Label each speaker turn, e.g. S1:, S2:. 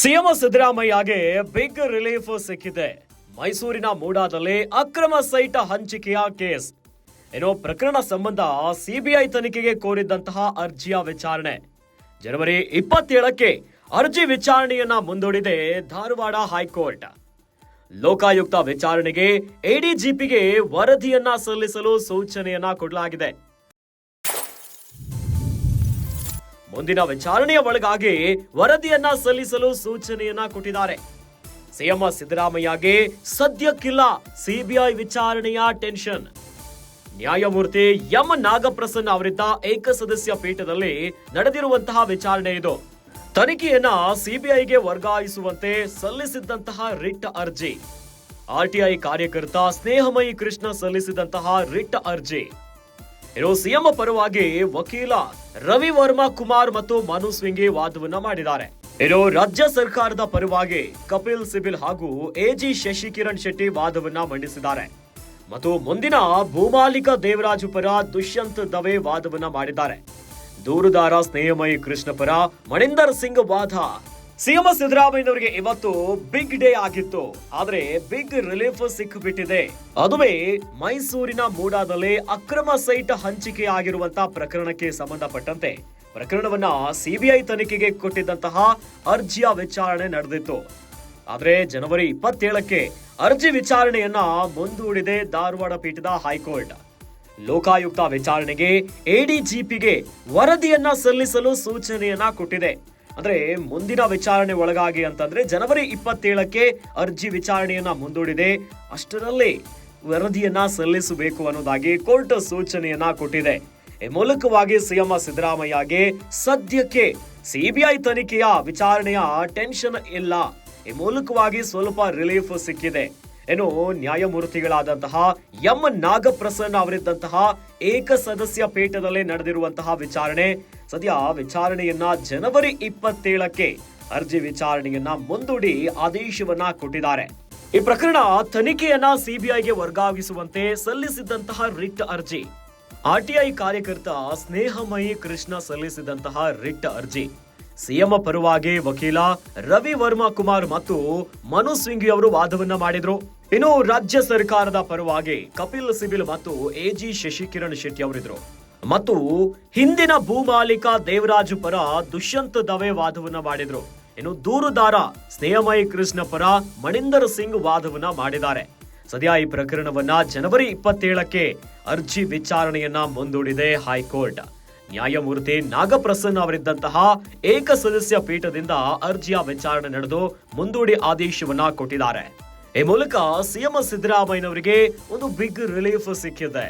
S1: CM ಸಿದ್ದರಾಮಯ್ಯಗೆ big relief ಸಿಕ್ಕಿದೆ. ಮೈಸೂರಿನ ಮೂಡಾದಲ್ಲಿ ಅಕ್ರಮ ಸೈಟ ಹಂಚಿಕೆಯ ಕೇಸ್. ಏನೋ ಪ್ರಕರಣ ಸಂಬಂಧ ಸಿಬಿಐ ತನಿಖೆಗೆ ಕೋರಿದ್ದಂತಹ ಅರ್ಜಿಯ ವಿಚಾರಣೆ. ಜನವರಿ ಇಪ್ಪತ್ತೇಳಕ್ಕೆ ಅರ್ಜಿ ವಿಚಾರಣೆಯನ್ನ ಮುಂದೂಡಿದೆ ಧಾರವಾಡ ಹೈಕೋರ್ಟ್. ಲೋಕಾಯುಕ್ತ ವಿಚಾರಣೆಗೆ ಎಡಿಜಿಪಿಗೆ ವರದಿಯನ್ನ ಸಲ್ಲಿಸಲು ಸೂಚನೆಯನ್ನ ಕೊಡಲಾಗಿದೆ. ಮುಂದಿನ ವಿಚಾರಣೆಯ ಒಳಗಾಗಿ ವರದಿಯನ್ನ ಸಲ್ಲಿಸಲು ಸೂಚನೆಯನ್ನ ಕೊಟ್ಟಿದ್ದಾರೆ. ಸಿಎಂ ಸಿದ್ದರಾಮಯ್ಯಗೆ ಸದ್ಯಕ್ಕಿಲ್ಲ ಸಿಬಿಐ ವಿಚಾರಣೆಯ ಟೆನ್ಷನ್. ನ್ಯಾಯಮೂರ್ತಿ ಎಂ ನಾಗಪ್ರಸನ್ನ ಅವರಿದ್ದ ಏಕಸದಸ್ಯ ಪೀಠದಲ್ಲಿ ನಡೆದಿರುವಂತಹ ವಿಚಾರಣೆ ಇದು. ತನಿಖೆಯನ್ನ ಸಿಬಿಐಗೆ ವರ್ಗಾಯಿಸುವಂತೆ ಸಲ್ಲಿಸಿದ್ದಂತಹ ರಿಟ್ ಅರ್ಜಿ. ಆರ್ಟಿಐ ಕಾರ್ಯಕರ್ತ ಸ್ನೇಹಮಯಿ ಕೃಷ್ಣ ಸಲ್ಲಿಸಿದಂತಹ ರಿಟ್ ಅರ್ಜಿ. ಇನ್ನು ಸಿಎಂ ಪರವಾಗಿ ವಕೀಲ ರವಿ ವರ್ಮಾ ಕುಮಾರ್ ಮತ್ತು ಮನು ಸ್ವಿಂಗಿ ವಾದವನ್ನ ಮಾಡಿದ್ದಾರೆ. ಇನ್ನು ರಾಜ್ಯ ಸರ್ಕಾರದ ಪರವಾಗಿ ಕಪಿಲ್ ಸಿಬಿಲ್ ಹಾಗೂ ಎಜಿ ಶಶಿಕಿರಣ್ ಶೆಟ್ಟಿ ವಾದವನ್ನ ಮಂಡಿಸಿದ್ದಾರೆ. ಮತ್ತು ಮುಂದಿನ ಭೂಮಾಲಿಕ ದೇವರಾಜು ಪರ ದುಷ್ಯಂತ್ ದವೆ ವಾದವನ್ನ ಮಾಡಿದ್ದಾರೆ. ದೂರುದಾರ ಸ್ನೇಹಮಯಿ ಕೃಷ್ಣ ಪರ ಮಣಿಂದರ್ ಸಿಂಗ್ ವಾದ ಸಿಎಂ ಸಿದ್ದರಾಮಯ್ಯನವರಿಗೆ ಇವತ್ತು ಬಿಗ್ ಡೇ ಆಗಿತ್ತು. ಆದ್ರೆ ಬಿಗ್ ರಿಲೀಫ್ ಸಿಕ್ಕಿಬಿಟ್ಟಿದೆ ಅದುವೇ ಮೈಸೂರಿನ ಮೂಡಾದಲ್ಲಿ ಅಕ್ರಮ ಸೈಟ್ ಹಂಚಿಕೆ ಆಗಿರುವಂತಹ ಪ್ರಕರಣಕ್ಕೆ ಸಂಬಂಧಪಟ್ಟಂತೆ ಪ್ರಕರಣವನ್ನ ಸಿಬಿಐ ತನಿಖೆಗೆ ಕೊಟ್ಟಿದ್ದಂತಹ ಅರ್ಜಿಯ ವಿಚಾರಣೆ ನಡೆದಿತ್ತು. ಆದ್ರೆ ಜನವರಿ ಇಪ್ಪತ್ತೇಳಕ್ಕೆ ಅರ್ಜಿ ವಿಚಾರಣೆಯನ್ನ ಮುಂದೂಡಿದೆ ಧಾರವಾಡ ಪೀಠದ ಹೈಕೋರ್ಟ್. ಲೋಕಾಯುಕ್ತ ವಿಚಾರಣೆಗೆ ಎಡಿಜಿಪಿಗೆ ವರದಿಯನ್ನ ಸಲ್ಲಿಸಲು ಸೂಚನೆಯನ್ನ ಕೊಟ್ಟಿದೆ. ಅಂದ್ರೆ ಮುಂದಿನ ವಿಚಾರಣೆ ಒಳಗಾಗಿ ಅಂತಂದ್ರೆ ಜನವರಿ ಇಪ್ಪತ್ತೇಳಕ್ಕೆ ಅರ್ಜಿ ವಿಚಾರಣೆಯನ್ನ ಮುಂದೂಡಿದೆ. ಅಷ್ಟರಲ್ಲಿ ವರದಿಯನ್ನ ಸಲ್ಲಿಸಬೇಕು ಅನ್ನೋದಾಗಿ ಕೋರ್ಟ್ ಸೂಚನೆಯನ್ನ ಕೊಟ್ಟಿದೆ. ಈ ಮೂಲಕವಾಗಿ ಸಿಎಂ ಸಿದ್ದರಾಮಯ್ಯಗೆ ಸದ್ಯಕ್ಕೆ ಸಿಬಿಐ ತನಿಖೆಯ ವಿಚಾರಣೆಯ ಟೆನ್ಷನ್ ಇಲ್ಲ. ಈ ಮೂಲಕವಾಗಿ ಸ್ವಲ್ಪ ರಿಲೀಫ್ ಸಿಕ್ಕಿದೆ. ಏನು ನ್ಯಾಯಮೂರ್ತಿಗಳಾದಂತಹ ಎಂ ನಾಗಪ್ರಸನ್ನ ಅವರಿದ್ದಂತಹ ಏಕ ಸದಸ್ಯ ಪೀಠದಲ್ಲಿ ನಡೆದಿರುವಂತಹ ವಿಚಾರಣೆ ಸದ್ಯ ವಿಚಾರಣೆಯನ್ನ ಜನವರಿ ಇಪ್ಪತ್ತೇಳಕ್ಕೆ ಅರ್ಜಿ ವಿಚಾರಣೆಯನ್ನ ಮುಂದೂಡಿ ಆದೇಶವನ್ನ ಕೊಟ್ಟಿದ್ದಾರೆ. ಈ ಪ್ರಕರಣ ತನಿಖೆಯನ್ನ ಸಿಬಿಐಗೆ ವರ್ಗಾವಿಸುವಂತೆ ಸಲ್ಲಿಸಿದ್ದಂತಹ ರಿಟ್ ಅರ್ಜಿ. ಆರ್ಟಿಐ ಕಾರ್ಯಕರ್ತ ಸ್ನೇಹಮಯಿ ಕೃಷ್ಣ ಸಲ್ಲಿಸಿದಂತಹ ರಿಟ್ ಅರ್ಜಿ. ಸಿಎಂ ಪರವಾಗಿ ವಕೀಲ ರವಿ ವರ್ಮಾ ಕುಮಾರ್ ಮತ್ತು ಮನು ಸಿಂಘಿ ಅವರು ವಾದವನ್ನ ಮಾಡಿದ್ರು. ಇನ್ನು ರಾಜ್ಯ ಸರ್ಕಾರದ ಪರವಾಗಿ ಕಪಿಲ್ ಸಿಬಿಲ್ ಮತ್ತು ಎಜಿ ಶಶಿಕಿರಣ್ ಶೆಟ್ಟಿ ಅವರಿದ್ರು. ಮತ್ತು ಹಿಂದಿನ ಭೂಮಾಲೀಕ ದೇವರಾಜು ಪರ ದುಷ್ಯಂತ ದವೆ ವಾದವನ್ನ ಮಾಡಿದ್ರು. ಇನ್ನು ದೂರುದಾರ ಸ್ನೇಹಮಯಿ ಕೃಷ್ಣ ಪರ ಮಣಿಂದರ್ ಸಿಂಗ್ ವಾದವನ್ನ ಮಾಡಿದ್ದಾರೆ. ಸದ್ಯ ಈ ಪ್ರಕರಣವನ್ನ ಜನವರಿ ಇಪ್ಪತ್ತೇಳಕ್ಕೆ ಅರ್ಜಿ ವಿಚಾರಣೆಯನ್ನ ಮುಂದೂಡಿದೆ ಹೈಕೋರ್ಟ್. ನ್ಯಾಯಮೂರ್ತಿ ನಾಗಪ್ರಸನ್ನ ಅವರಿದ್ದಂತಹ ಏಕ ಸದಸ್ಯ ಪೀಠದಿಂದ ಅರ್ಜಿಯ ವಿಚಾರಣೆ ನಡೆದು ಮುಂದೂಡಿ ಆದೇಶವನ್ನ ಕೊಟ್ಟಿದ್ದಾರೆ. ಈ ಮೂಲಕ ಸಿಎಂ ಸಿದ್ದರಾಮಯ್ಯನವರಿಗೆ ಒಂದು ಬಿಗ್ ರಿಲೀಫ್ ಸಿಕ್ಕಿದೆ.